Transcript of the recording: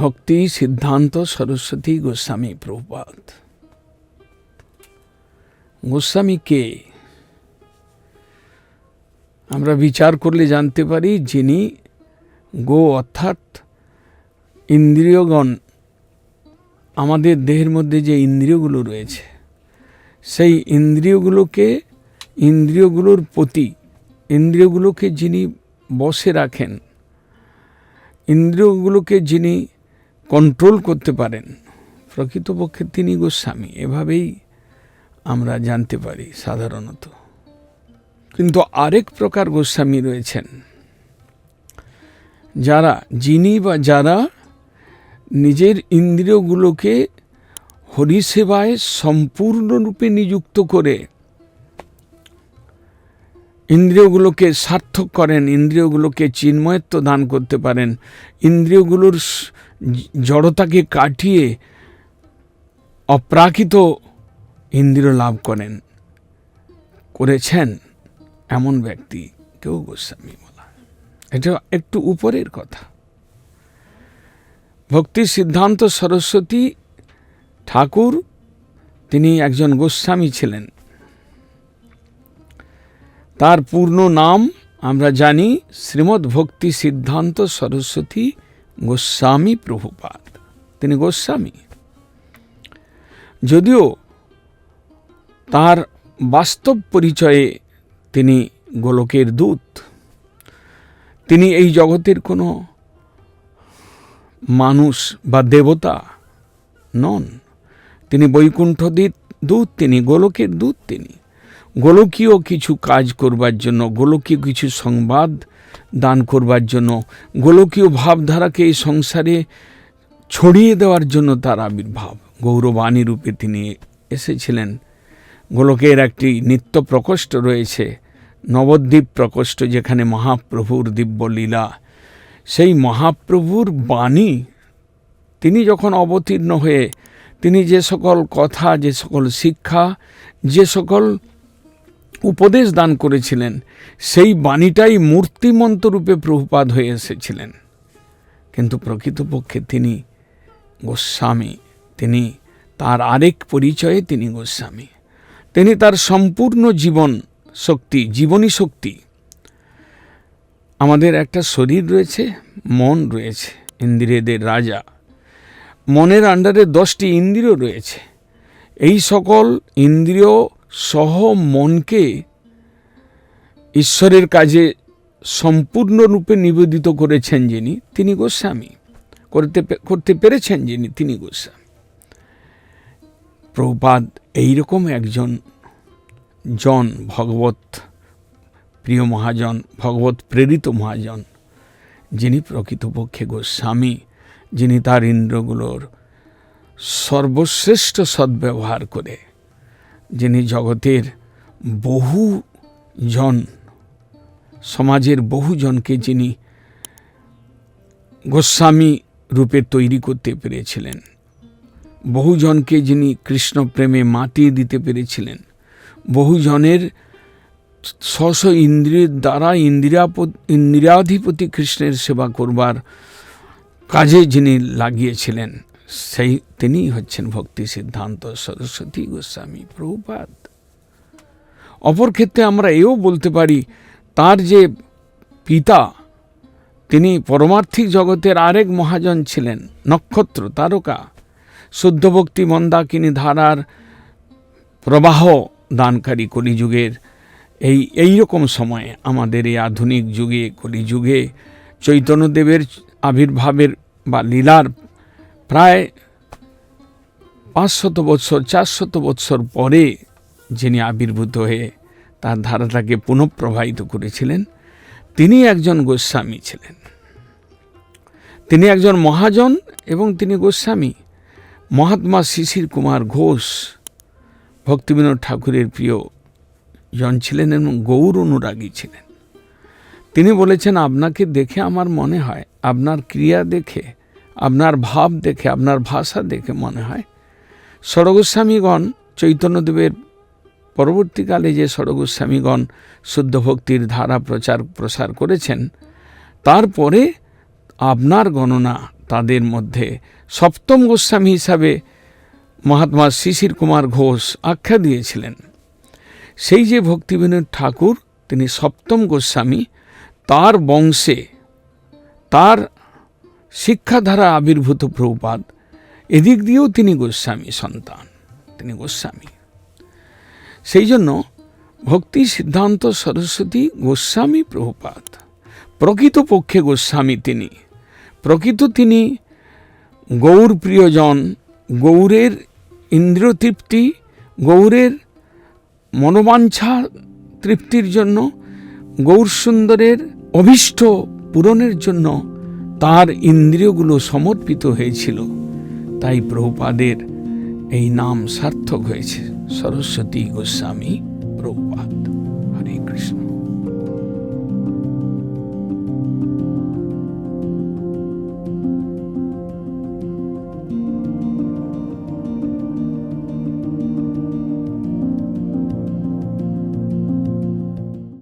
ভক্তি সিদ্ধান্ত সরস্বতী গোস্বামী প্রভুপাত গোস্বামী কে? আমরা বিচার করলে জানতে পারি যিনি গো অর্থাৎ ইন্দ্রিয়গণ, আমাদের দেহের মধ্যে যে ইন্দ্রিয়গুলো রয়েছে, সেই ইন্দ্রিয়গুলোকে ইন্দ্রিয়গুলোর প্রতি, ইন্দ্রিয়গুলোকে যিনি বসে রাখেন, ইন্দ্রিয়গুলোকে যিনি কন্ট্রোল করতে পারেন। প্রকৃতপক্ষে তিনি গোস্বামী, এভাবেই আমরা জানতে পারি সাধারণত। কিন্তু আরেক প্রকার গোস্বামী রয়েছেন। যারা, যিনি বা যারা নিজের ইন্দ্রিয়গুলোকে হরিসেবায় সম্পূর্ণরূপে নিযুক্ত করে ইন্দ্রিয়গুলোকে সার্থক করেন, ইন্দ্রিয়গুলোকে চিন্ময়ত্ব দান করতে পারেন, ইন্দ্রিয়গুলোর জড়তাকে কাটিয়ে অপ্রাকৃত ইন্দ্রিয় লাভ করেন। করেছেন এমন ব্যক্তি কেউ গোস্বামী বলা। এটা একটু উপরের কথা। ভক্তি সিদ্ধান্ত সরস্বতী ঠাকুর, তিনি একজন গোস্বামী ছিলেন। তার পূর্ণ নাম আমরা জানি শ্রীমৎ ভক্তি সিদ্ধান্ত সরস্বতী গোস্বামী প্রভুপাদ। তিনি গোস্বামী। যদিও তার বাস্তব পরিচয়ে তিনি গোলকের দূত। তিনি এই জগতের কোনো মানুষ বা দেবতা নন। তিনি বৈকুণ্ঠ দূত, তিনি গোলকের দূত তিনি। গোলকীয় কিছু কাজ করবার জন্য গোলকীয় কিছু সংবাদ দান করবার জন্য, গোলকীয় ভাবধারাকে এই সংসারে ছড়িয়ে দেওয়ার জন্য তার আবির্ভাব। গৌরবাণী রূপে তিনি এসেছিলেন। গোলকের একটি নিত্য প্রকোষ্ঠ রয়েছে, নবদ্বীপ প্রকোষ্ঠ, যেখানে মহাপ্রভুর দিব্য লীলা। সেই মহাপ্রভুর বাণী তিনি যখন অবতীর্ণ হয়ে, তিনি যে সকল কথা, যে সকল শিক্ষা, যে সকল উপদেশ দান করেছিলেন, সেই বাণীটাই মূর্তিমন্ত রূপে প্রভুপাদ হয়ে এসেছিলেন। কিন্তু প্রকৃতপক্ষে তিনি গোস্বামী, তিনি তার আরেক পরিচয়ে তিনি গোস্বামী। তিনি তার সম্পূর্ণ জীবন শক্তি, জীবনী শক্তি। আমাদের একটা শরীর রয়েছে, মন রয়েছে, ইন্দ্রিয়দের রাজা। মনের আন্ডারে দশটি ইন্দ্রিয় রয়েছে। এই সকল ইন্দ্রিয় সহ মনকে ঈশ্বরের কাজে সম্পূর্ণরূপে নিবেদিত করেছেন যিনি, তিনি গোস্বামী। করতে করতে পেরেছেন যিনি, তিনি গোস্বামী। প্রভুপাদ এইরকম একজন জন, ভগবত প্রিয় মহাজন, ভগবত প্রেরিত মহাজন, যিনি প্রকৃতপক্ষে গোস্বামী, যিনি তার ইন্দ্রগুলোর সর্বশ্রেষ্ঠ সদ্ব্যবহার করে যিনি জগতের বহু জন সমাজের বহুজনকে যিনি গোস্বামী রূপে তৈরি করতে পেরেছিলেন, বহুজনকে যিনি কৃষ্ণ প্রেমে মাতিয়ে দিতে পেরেছিলেন, বহুজনের স্ব ইন্দ্রিয়ের দ্বারা ইন্দিরাপতি ইন্দিরাধিপতি কৃষ্ণের সেবা করবার কাজে যিনি লাগিয়েছিলেন সেই তিনি হচ্ছেন ভক্তি সিদ্ধান্ত সরস্বতী গোস্বামী প্রভুপাদ। অপর ক্ষেত্রে আমরা এও বলতে পারি, তার যে পিতা, তিনি পরমার্থিক জগতের আরেক মহাজন ছিলেন, নক্ষত্র তারকা। শুদ্ধভক্তি মন্দাকিনী ধারার প্রবাহ দানকারী কলিযুগের এই এই রকম সময়ে আমাদের এই আধুনিক যুগে, কলিযুগে চৈতন্যদেবের আবির্ভাবের বা লীলার প্রায় পাঁচশত বৎসর, চারশত বৎসর পরে যিনি আবির্ভূত হয়ে তার ধারাটাকে পুনঃপ্রবাহিত করেছিলেন, তিনি একজন গোস্বামী ছিলেন। তিনি একজন মহাজন এবং তিনি গোস্বামী। মহাত্মা শিশির কুমার ঘোষ, ভক্তিবিনোদ ঠাকুরের প্রিয় জন ছিলেন এবং গৌর অনুরাগী ছিলেন। তিনি বলেছেন, আপনাকে দেখে আমার মনে হয়, আপনার ক্রিয়া দেখে আপনার ভাব দেখে, আপনার ভাষা দেখে মনে হয়। ষড়গোস্বামীগণ চৈতন্যদেবের পরবর্তীকালে যে ষড়গোস্বামীগণ শুদ্ধ ভক্তির ধারা প্রচার, প্রসার করেছেন, তারপরে আপনার গণনা তাদের মধ্যে সপ্তম গোস্বামী হিসাবে মহাত্মা শিশির কুমার ঘোষ আখ্যা দিয়েছিলেন। সেই যে ভক্তিবিনোদ ঠাকুর, তিনি সপ্তম গোস্বামী, তার বংশে, তার শিক্ষাধারা আবির্ভূত প্রভুপাদ। এদিক দিয়েও তিনি গোস্বামী সন্তান, তিনি গোস্বামী। সেই জন্য ভক্তি সিদ্ধান্ত সরস্বতী গোস্বামী প্রভুপাদ। প্রকৃতপক্ষে গোস্বামী তিনি। প্রকৃত তিনি গৌর প্রিয়জন, গৌরের ইন্দ্রিয় তৃপ্তি গৌরের মনোবাঞ্ছা তৃপ্তির জন্য গৌর সুন্দরের অভীষ্ট পূরণের জন্য তার ইন্দ্রিয়গুলো সমর্পিত হয়েছিল। তাই প্রভুপাদের এই নাম সার্থক হয়েছে। সরস্বতী গোস্বামী।